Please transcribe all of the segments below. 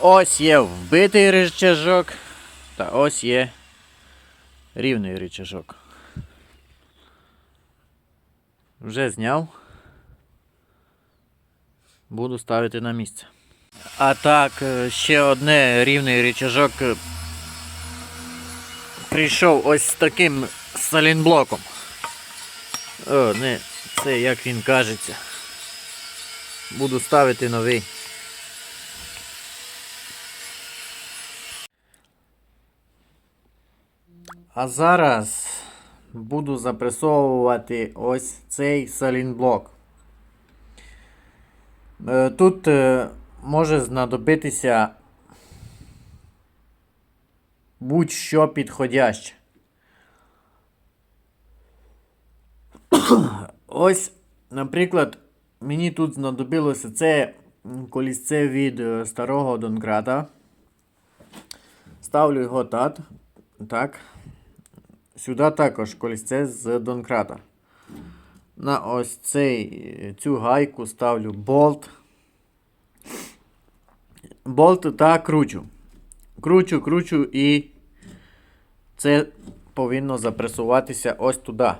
Ось є вбитий рычажок, та ось є рівний рычажок. Вже зняв. Буду ставити на місце. А так, е, ще одне рівний рычажок е, прийшов ось з таким салінблоком. О, не, це як він кажеться. Буду ставити новий. А зараз буду запресовувати ось цей салінблок. Е, Тут е, може знадобитися будь-що підходяще. Ось, наприклад, мені тут знадобилося це колісце від е, старого Донкрата. Ставлю його так. Сюди також колісце з Донкрата. На ось цей, цю гайку ставлю болт. Болт та кручу. Кручу, кручу і це повинно запресуватися ось туди.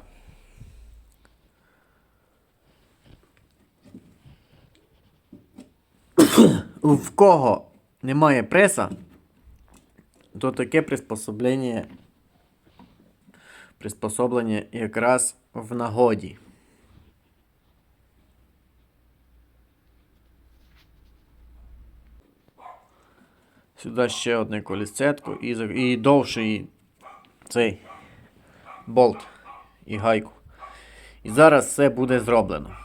В кого немає преса, то таке приспособлення, приспособлення якраз в нагоді. Сюди ще одне колісцетко і, і довший цей болт і гайку. І зараз все буде зроблено.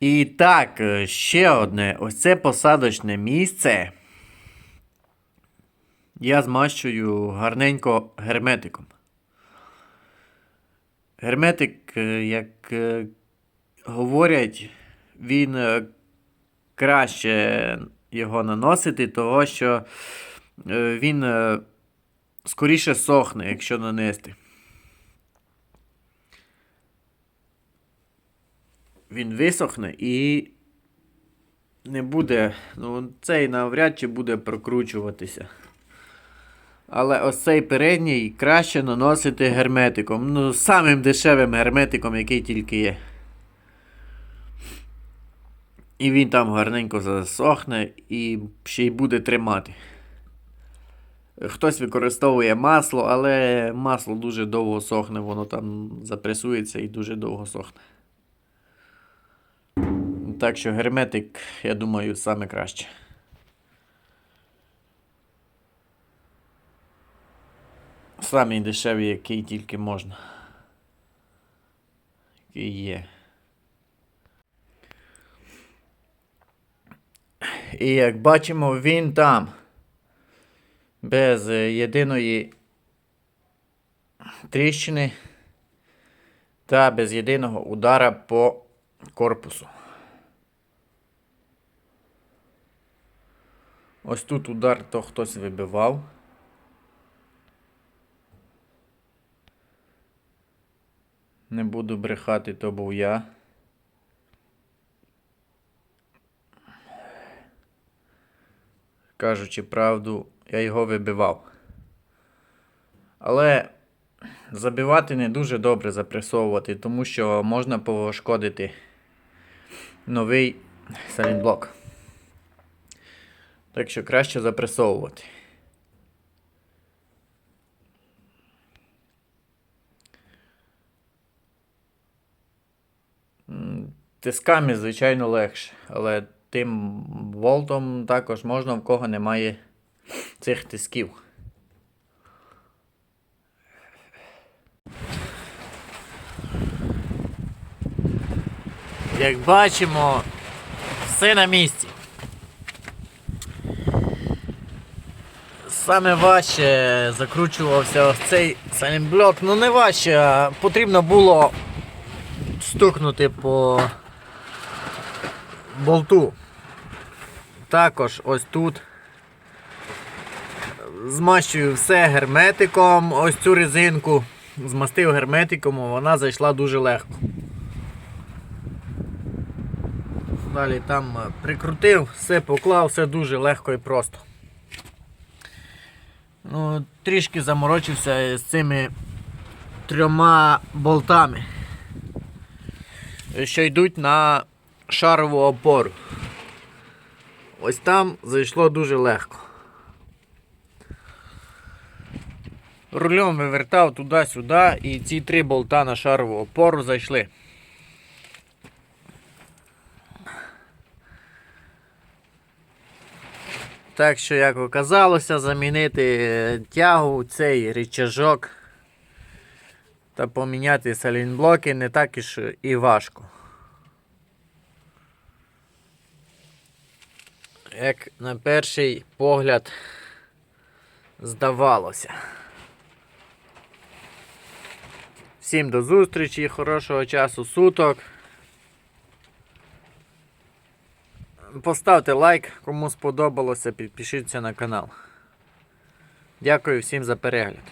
І так, е, ще одне. Ось це посадочне місце. Я змащую гарненько герметиком. Герметик, е, як е, говорять, він е, краще його наносити, того що він скоріше сохне, якщо нанести. Він висохне і не буде, ну, цей навряд чи буде прокручуватися. Але ось цей передній краще наносити герметиком. Ну, самим дешевим герметиком, який тільки є. І він там гарненько засохне і ще й буде тримати. Хтось використовує масло, але масло дуже довго сохне, воно там запресується і дуже довго сохне. Так що герметик, я думаю, саме краще. Самий дешевий, який тільки можна. Який є. І як бачимо, він там без е, єдиної тріщини та без єдиного удара по корпусу. Ось тут удар то хтось вибивав. Не буду брехати, то був я. Кажучи правду, я його вибивав. Але забивати не дуже добре запресовувати, тому що можна пошкодити новий салінблок. Так що краще запресовувати. Тисками, звичайно, легше, але тим волтом також можна, в кого немає цих тисків. Як бачимо, все на місці. Саме важче закручувався ось цей салімблок. Ну не важче, а потрібно було стукнути по болту. Також ось тут змащую все герметиком, ось цю резинку змастив герметиком, вона зайшла дуже легко. Далі там е, прикрутив, все поклав, все дуже легко і просто. Ну, трішки заморочився з цими трьома болтами, що йдуть на шарову опору. Ось там зайшло дуже легко. Рулем вивертав туди-сюди і ці три болта на шарову опору зайшли. Так що, як оказалося, замінити е, тягу, цей рычажок та поміняти салінблоки не так і важко. Як на перший погляд здавалося. Всім до зустрічі, хорошого часу суток. Поставте лайк, кому сподобалося, підпишіться на канал. Дякую всім за перегляд.